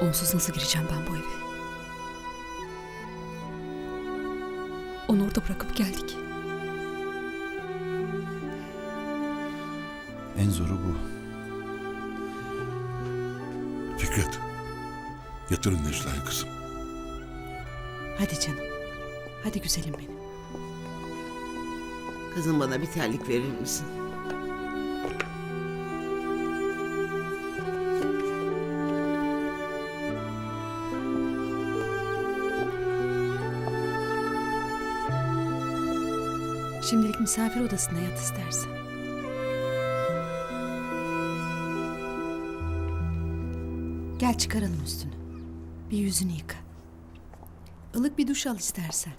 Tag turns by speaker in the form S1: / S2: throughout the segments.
S1: Onsuz nasıl gireceğim ben bu eve? Onu orada bırakıp geldik.
S2: En zoru bu.
S3: Fikret. Yatırın Necla'yı kızım.
S1: Hadi canım. Hadi güzelim benim.
S4: Kızım bana bir terlik verir misin?
S1: Şimdilik misafir odasına yat istersen. Gel çıkaralım üstünü. Bir yüzünü yıka. Ilık bir duş al istersen.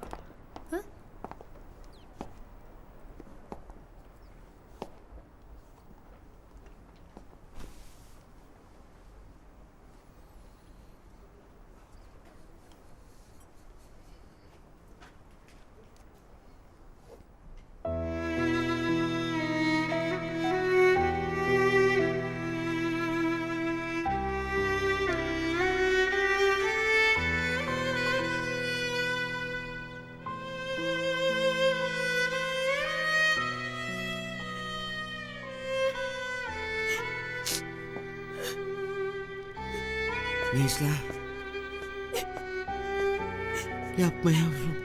S4: Necla. Yapma yavrum.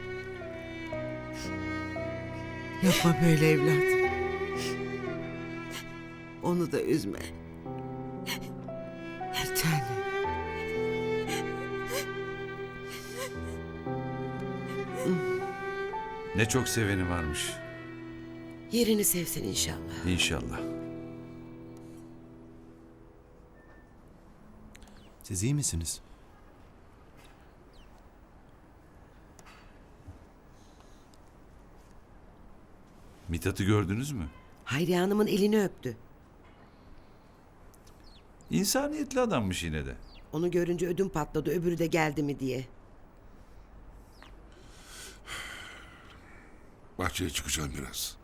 S4: Yapma böyle evlat. Onu da üzme. Bir tane.
S5: Ne çok seveni varmış.
S4: Yerini sevsin inşallah.
S5: İnşallah.
S2: Siz iyi misiniz?
S5: Mithat'ı gördünüz mü?
S4: Hayriye Hanım'ın elini öptü.
S5: İnsaniyetli adammış yine de.
S4: Onu görünce ödüm patladı öbürü de geldi mi diye.
S3: Bahçeye çıkacağım biraz.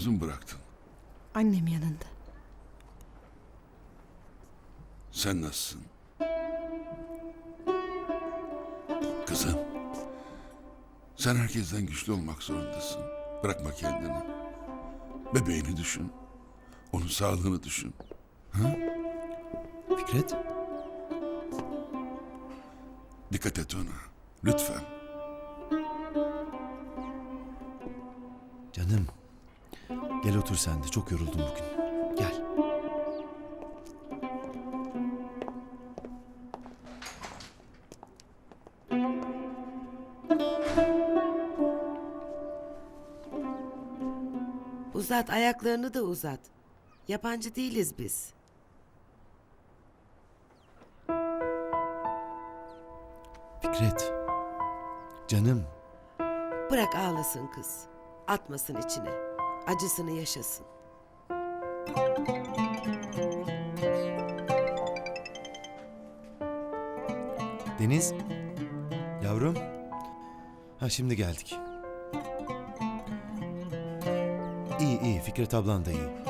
S3: Yalnız mı bıraktın?
S1: Annem yanında.
S3: Sen nasılsın? Kızım. Sen herkesten güçlü olmak zorundasın. Bırakma kendini. Bebeğini düşün. Onun sağlığını düşün.
S2: Fikret?
S3: Dikkat et ona. Lütfen.
S2: Gel otur sen de. Çok yoruldum bugün. Gel.
S4: Uzat ayaklarını da uzat. Yabancı değiliz biz.
S2: Fikret. Canım.
S4: Bırak ağlasın kız. Atmasın içine. Acısını yaşasın.
S2: Deniz. Yavrum. Ha şimdi geldik. İyi iyi. Fikret ablan da iyi.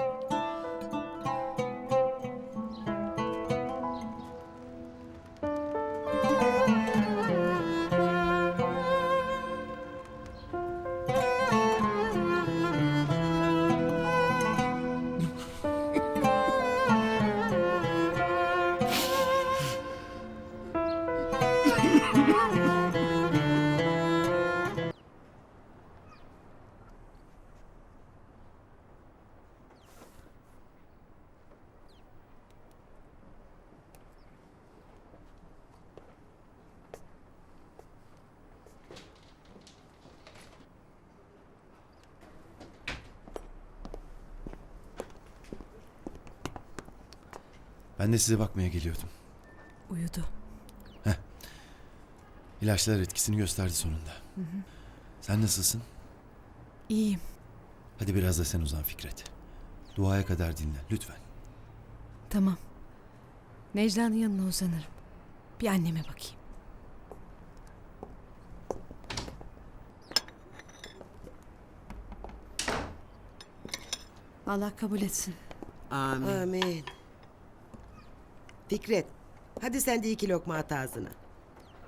S2: Ben de size bakmaya geliyordum.
S1: Uyudu. Heh.
S2: İlaçlar etkisini gösterdi sonunda. Hı hı. Sen nasılsın?
S1: İyiyim.
S2: Hadi biraz da sen uzan Fikret. Duaya kadar dinle lütfen.
S1: Tamam. Necla'nın yanına uzanırım. Bir anneme bakayım. Allah kabul etsin.
S6: Amin.
S4: Amin. Fikret, hadi sen de iki lokma at ağzına.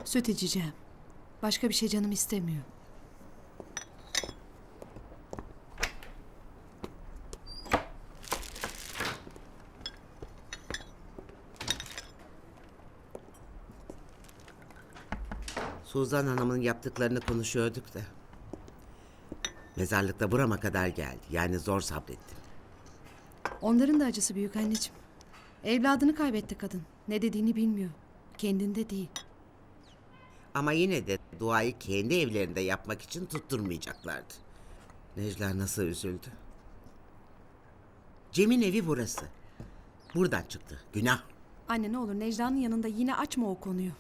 S1: Süt içeceğim. Başka bir şey canım istemiyor.
S6: Suzan Hanım'ın yaptıklarını konuşuyorduk da. Mezarlıkta burama kadar geldi. Yani zor sabrettim.
S1: Onların da acısı büyük anneciğim. Evladını kaybetti kadın. Ne dediğini bilmiyor. Kendinde değil.
S6: Ama yine de duayı kendi evlerinde yapmak için tutturmayacaklardı. Necla nasıl üzüldü. Cem'in evi burası. Buradan çıktı. Günah.
S1: Anne ne olur Necla'nın yanında yine açma o konuyu.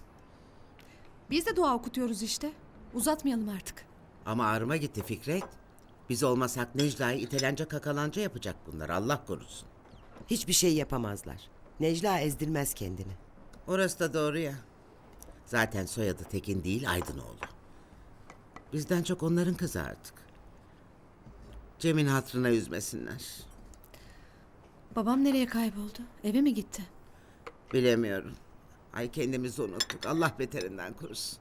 S1: Biz de dua okutuyoruz işte. Uzatmayalım artık.
S6: Ama ağrıma gitti Fikret. Biz olmasak Necla'yı itelence kakalanca yapacak bunlar. Allah korusun.
S4: Hiçbir şey yapamazlar. Necla ezdirmez kendini.
S6: Orası da doğru ya. Zaten soyadı Tekin değil Aydınoğlu. Bizden çok onların kızı artık. Cem'in hatırına üzmesinler.
S1: Babam nereye kayboldu? Eve mi gitti?
S6: Bilemiyorum. Ay kendimizi unuttuk. Allah beterinden korusun.